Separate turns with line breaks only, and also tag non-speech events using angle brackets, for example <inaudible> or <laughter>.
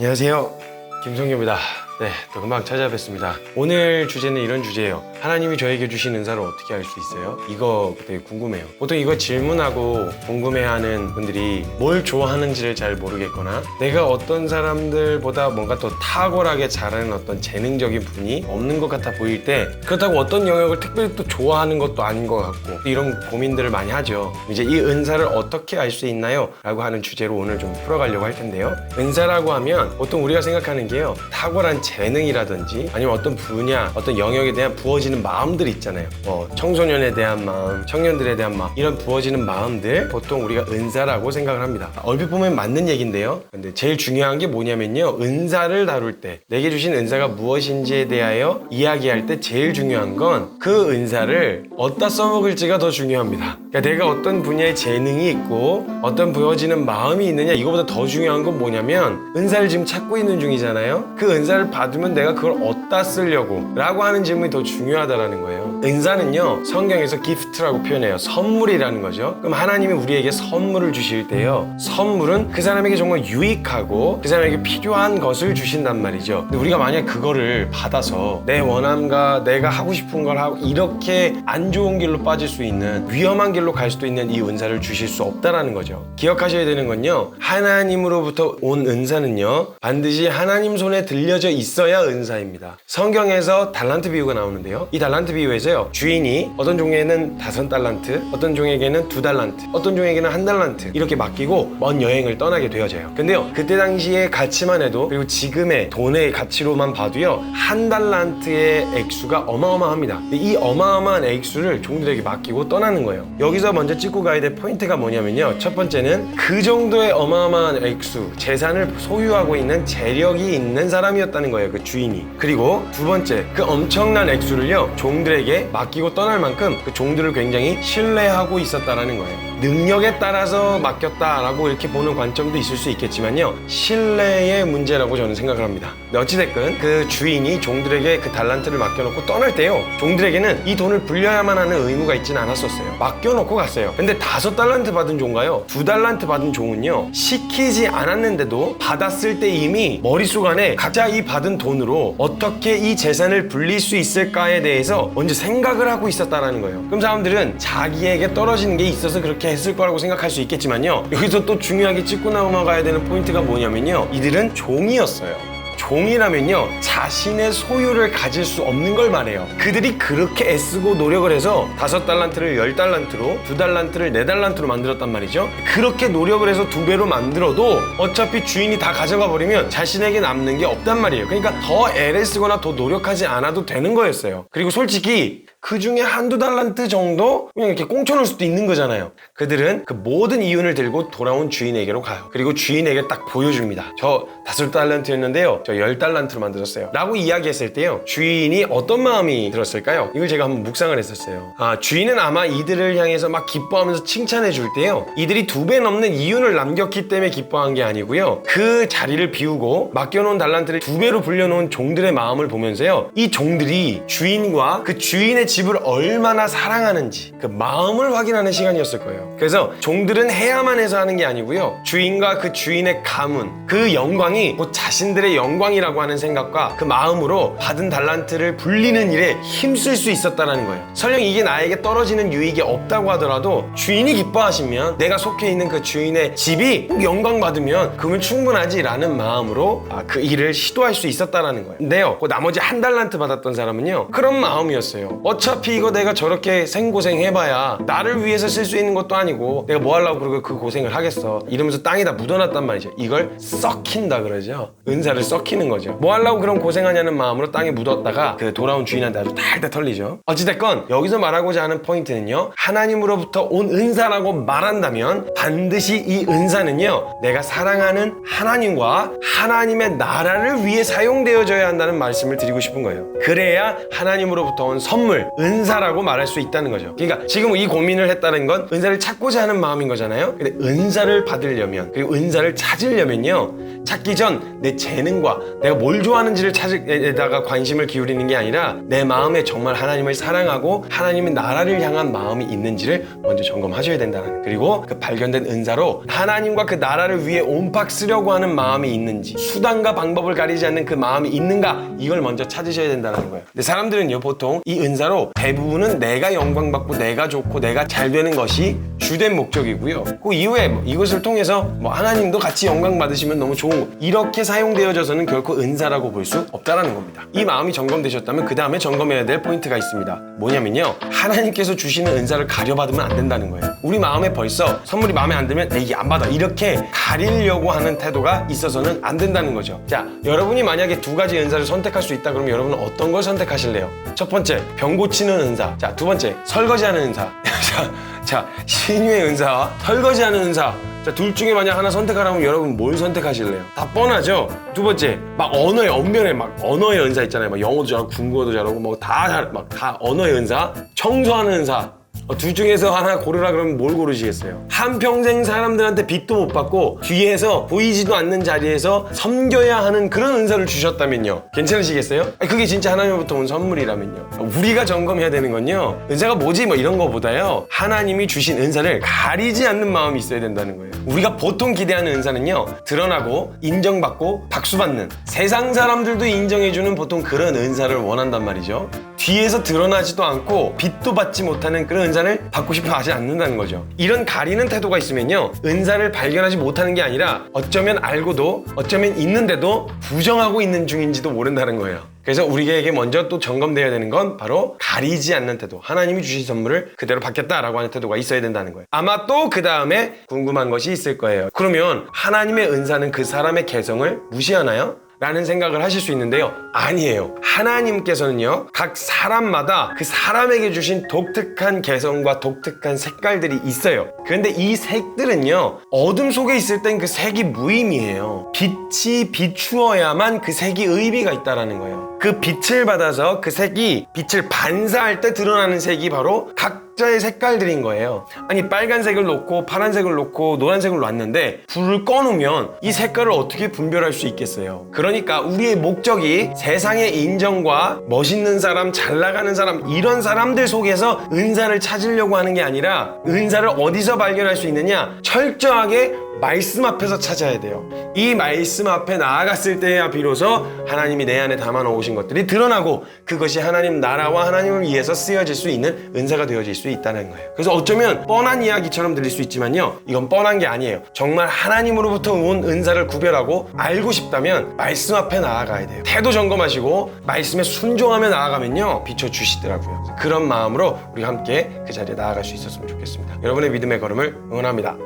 안녕하세요. 김성규입니다. 네, 또 금방 찾아뵙습니다. 오늘 주제는 이런 주제예요. 하나님이 저에게 주신 은사를 어떻게 알 수 있어요? 이거 되게 궁금해요. 보통 이거 질문하고 궁금해하는 분들이 뭘 좋아하는지를 잘 모르겠거나 내가 어떤 사람들보다 뭔가 더 탁월하게 잘하는 어떤 재능적인 분이 없는 것 같아 보일 때 그렇다고 어떤 영역을 특별히 또 좋아하는 것도 아닌 것 같고 이런 고민들을 많이 하죠. 이제 이 은사를 어떻게 알 수 있나요? 라고 하는 주제로 오늘 좀 풀어가려고 할 텐데요. 은사라고 하면 보통 우리가 생각하는 게요. 탁월한 재능이라든지 아니면 어떤 분야, 어떤 영역에 대한 부어지는 마음들 있잖아요. 뭐 청소년에 대한 마음, 청년들에 대한 마음 이런 부어지는 마음들 보통 우리가 은사라고 생각을 합니다. 얼핏 보면 맞는 얘기인데요. 근데 제일 중요한 게 뭐냐면요. 은사를 다룰 때 내게 주신 은사가 무엇인지에 대하여 이야기할 때 제일 중요한 건 그 은사를 어디다 써먹을지가 더 중요합니다. 그러니까 내가 어떤 분야에 재능이 있고 어떤 부어지는 마음이 있느냐 이거보다 더 중요한 건 뭐냐면 은사를 지금 찾고 있는 중이잖아요. 그 은사를 받으면 내가 그걸 어디다 쓰려고 라고 하는 질문이 더 중요하다라는 거예요. 은사는요 성경에서 기프트라고 표현해요. 선물이라는 거죠. 그럼 하나님이 우리에게 선물을 주실 때요 선물은 그 사람에게 정말 유익하고 그 사람에게 필요한 것을 주신단 말이죠. 근데 우리가 만약 그거를 받아서 내 원함과 내가 하고 싶은 걸 하고 이렇게 안 좋은 길로 빠질 수 있는 위험한 길로 갈 수도 있는 이 은사를 주실 수 없다라는 거죠. 기억하셔야 되는 건요. 하나님으로부터 온 은사는요. 반드시 하나님 손에 들려져 있어야 은사입니다. 성경에서 달란트 비유가 나오는데요. 이 달란트 비유에서요. 주인이 어떤 종에게는 다섯 달란트, 어떤 종에게는 두 달란트, 어떤 종에게는 한 달란트 이렇게 맡기고 먼 여행을 떠나게 되어져요. 근데요. 그때 당시의 가치만 해도 그리고 지금의 돈의 가치로만 봐도요. 한 달란트의 액수가 어마어마합니다. 이 어마어마한 액수를 종들에게 맡기고 떠나는 거예요. 여기서 먼저 찍고 가야 될 포인트가 뭐냐면요. 첫 번째는 그 정도의 어마어마한 액수, 재산을 소유하고 있는 재력이 있는 사람이었다는 거예요. 그 주인이. 그리고 두 번째, 그 엄청난 액수를요. 종들에게 맡기고 떠날 만큼 그 종들을 굉장히 신뢰하고 있었다라는 거예요. 능력에 따라서 맡겼다라고 이렇게 보는 관점도 있을 수 있겠지만요. 신뢰의 문제라고 저는 생각을 합니다. 어찌됐건 그 주인이 종들에게 그 달란트를 맡겨놓고 떠날 때요. 종들에게는 이 돈을 불려야만 하는 의무가 있지는 않았었어요. 맡겨놓고 갔어요. 근데 다섯 달란트 받은 종가요. 두 달란트 받은 종은요. 시키지 않았는데도 받았을 때 이미 머릿속 안에 각자 이 받은 돈으로 어떻게 이 재산을 불릴 수 있을까에 대해서 먼저 생각을 하고 있었다라는 거예요. 그럼 사람들은 자기에게 떨어지는 게 있어서 그렇게 했을 거라고 생각할 수 있겠지만요. 여기서 또 중요하게 짚고 넘어가야 되는 포인트가 뭐냐면요. 이들은 종이었어요. 종이라면요 자신의 소유를 가질 수 없는 걸 말해요 그들이 그렇게 애쓰고 노력을 해서 다섯 달란트를 열 달란트로 두 달란트를 네 달란트로 만들었단 말이죠 그렇게 노력을 해서 두 배로 만들어도 어차피 주인이 다 가져가 버리면 자신에게 남는 게 없단 말이에요 그러니까 더 애를 쓰거나 더 노력하지 않아도 되는 거였어요 그리고 솔직히 그 중에 한두 달란트 정도 그냥 이렇게 꽁쳐놓을 수도 있는 거잖아요. 그들은 그 모든 이윤을 들고 돌아온 주인에게로 가요. 그리고 주인에게 딱 보여줍니다. 저 다섯 달란트였는데요. 저 열 달란트로 만들었어요. 라고 이야기했을 때요. 주인이 어떤 마음이 들었을까요? 이걸 제가 한번 묵상을 했었어요. 아, 주인은 아마 이들을 향해서 막 기뻐하면서 칭찬해 줄 때요. 이들이 두 배 넘는 이윤을 남겼기 때문에 기뻐한 게 아니고요. 그 자리를 비우고 맡겨놓은 달란트를 두 배로 불려놓은 종들의 마음을 보면서요. 이 종들이 주인과 그 주인의 집을 얼마나 사랑하는지 그 마음을 확인하는 시간이었을 거예요. 그래서 종들은 해야만 해서 하는 게 아니고요. 주인과 그 주인의 가문, 그 영광이 곧 자신들의 영광이라고 하는 생각과 그 마음으로 받은 달란트를 불리는 일에 힘쓸 수 있었다는 거예요. 설령 이게 나에게 떨어지는 유익이 없다고 하더라도 주인이 기뻐하시면 내가 속해 있는 그 주인의 집이 꼭 영광 받으면 그러면 충분하지라는 마음으로 아, 그 일을 시도할 수 있었다는 거예요. 근데요, 그 나머지 한 달란트 받았던 사람은요, 그런 마음이었어요. 어차피 이거 내가 저렇게 생고생 해봐야 나를 위해서 쓸 수 있는 것도 아니고 내가 뭐 하려고 그러고 그 고생을 하겠어. 이러면서 땅에다 묻어놨단 말이죠. 이걸 썩힌다 그러죠. 은사를 썩히는 거죠. 뭐 하려고 그런 고생하냐는 마음으로 땅에 묻었다가 그 돌아온 주인한테 아주 탈탈 털리죠. 어찌됐건 여기서 말하고자 하는 포인트는요. 하나님으로부터 온 은사라고 말한다면 반드시 이 은사는요. 내가 사랑하는 하나님과 하나님의 나라를 위해 사용되어져야 한다는 말씀을 드리고 싶은 거예요. 그래야 하나님으로부터 온 선물, 은사라고 말할 수 있다는 거죠. 그러니까 지금 이 고민을 했다는 건 은사를 찾고자 하는 마음인 거잖아요. 근데 은사를 받으려면 그리고 은사를 찾으려면요. 찾기 전 내 재능과 내가 뭘 좋아하는지를 찾에다가 관심을 기울이는 게 아니라 내 마음에 정말 하나님을 사랑하고 하나님의 나라를 향한 마음이 있는지를 먼저 점검하셔야 된다는 그리고 그 발견된 은사로 하나님과 그 나라를 위해 온팍 쓰려고 하는 마음이 있는지 수단과 방법을 가리지 않는 그 마음이 있는가 이걸 먼저 찾으셔야 된다는 거예요. 근데 사람들은요 보통 이 은사로 대부분은 내가 영광받고 내가 좋고 내가 잘 되는 것이 주된 목적이고요. 그 이후에 뭐 이것을 통해서 뭐 하나님도 같이 영광 받으시면 너무 좋은 거 이렇게 사용되어져서는 결코 은사라고 볼 수 없다라는 겁니다. 이 마음이 점검되셨다면 그 다음에 점검해야 될 포인트가 있습니다. 뭐냐면요 하나님께서 주시는 은사를 가려받으면 안 된다는 거예요. 우리 마음에 벌써 선물이 마음에 안 들면 에이 안 받아 이렇게 가리려고 하는 태도가 있어서는 안 된다는 거죠. 자 여러분이 만약에 두 가지 은사를 선택할 수 있다 그러면 여러분은 어떤 걸 선택하실래요? 첫 번째 병고 치는 은사. 자 두 번째 설거지하는 은사. <laughs> 자, 자 신유의 은사와 설거지하는 은사. 자, 둘 중에 만약 하나 선택하라면 여러분 뭘 선택하실래요? 다 뻔하죠? 두 번째, 막 언어의 언변에 막 언어의 은사 있잖아요. 막 영어도 잘하고 중국어도 잘하고 뭐 다 잘, 막 다 언어의 은사. 청소하는 은사. 어, 둘 중에서 하나 고르라 그러면 뭘 고르시겠어요? 한평생 사람들한테 빚도 못 받고 뒤에서 보이지도 않는 자리에서 섬겨야 하는 그런 은사를 주셨다면요. 괜찮으시겠어요? 아니, 그게 진짜 하나님으로부터 온 선물이라면요. 우리가 점검해야 되는 건요. 은사가 뭐지? 뭐 이런 거보다요. 하나님이 주신 은사를 가리지 않는 마음이 있어야 된다는 거예요. 우리가 보통 기대하는 은사는요. 드러나고 인정받고 박수받는 세상 사람들도 인정해주는 보통 그런 은사를 원한단 말이죠. 뒤에서 드러나지도 않고 빚도 받지 못하는 그런 은사 를 받고 싶어 하지 않는다는 거죠. 이런 가리는 태도가 있으면요. 은사를 발견하지 못하는 게 아니라 어쩌면 알고도 어쩌면 있는데도 부정하고 있는 중인지도 모른다는 거예요. 그래서 우리에게 먼저 또 점검되어야 되는 건 바로 가리지 않는 태도. 하나님이 주신 선물을 그대로 받겠다라고 하는 태도가 있어야 된다는 거예요. 아마 또 그 다음에 궁금한 것이 있을 거예요. 그러면 하나님의 은사는 그 사람의 개성을 무시하나요? 라는 생각을 하실 수 있는데요. 아니에요. 하나님께서는요, 각 사람마다 그 사람에게 주신 독특한 개성과 독특한 색깔들이 있어요. 그런데 이 색들은요, 어둠 속에 있을 땐 그 색이 무의미해요. 빛이 비추어야만 그 색이 의미가 있다라는 거예요. 그 빛을 받아서 그 색이 빛을 반사할 때 드러나는 색이 바로 각자의 색깔들인 거예요. 아니 빨간색을 놓고 파란색을 놓고 노란색을 놨는데 불을 꺼놓으면 이 색깔을 어떻게 분별할 수 있겠어요? 그러니까 우리의 목적이 세상의 인정과 멋있는 사람, 잘 나가는 사람 이런 사람들 속에서 은사를 찾으려고 하는 게 아니라 은사를 어디서 발견할 수 있느냐? 철저하게 말씀 앞에서 찾아야 돼요. 이 말씀 앞에 나아갔을 때야 비로소 하나님이 내 안에 담아 놓으신 것들이 드러나고 그것이 하나님 나라와 하나님을 위해서 쓰여질 수 있는 은사가 되어질 수 있다는 거예요. 그래서 어쩌면 뻔한 이야기처럼 들릴 수 있지만요. 이건 뻔한 게 아니에요. 정말 하나님으로부터 온 은사를 구별하고 알고 싶다면 말씀 앞에 나아가야 돼요. 태도 점검하시고 말씀에 순종하며 나아가면요. 비춰주시더라고요. 그런 마음으로 우리 함께 그 자리에 나아갈 수 있었으면 좋겠습니다. 여러분의 믿음의 걸음을 응원합니다.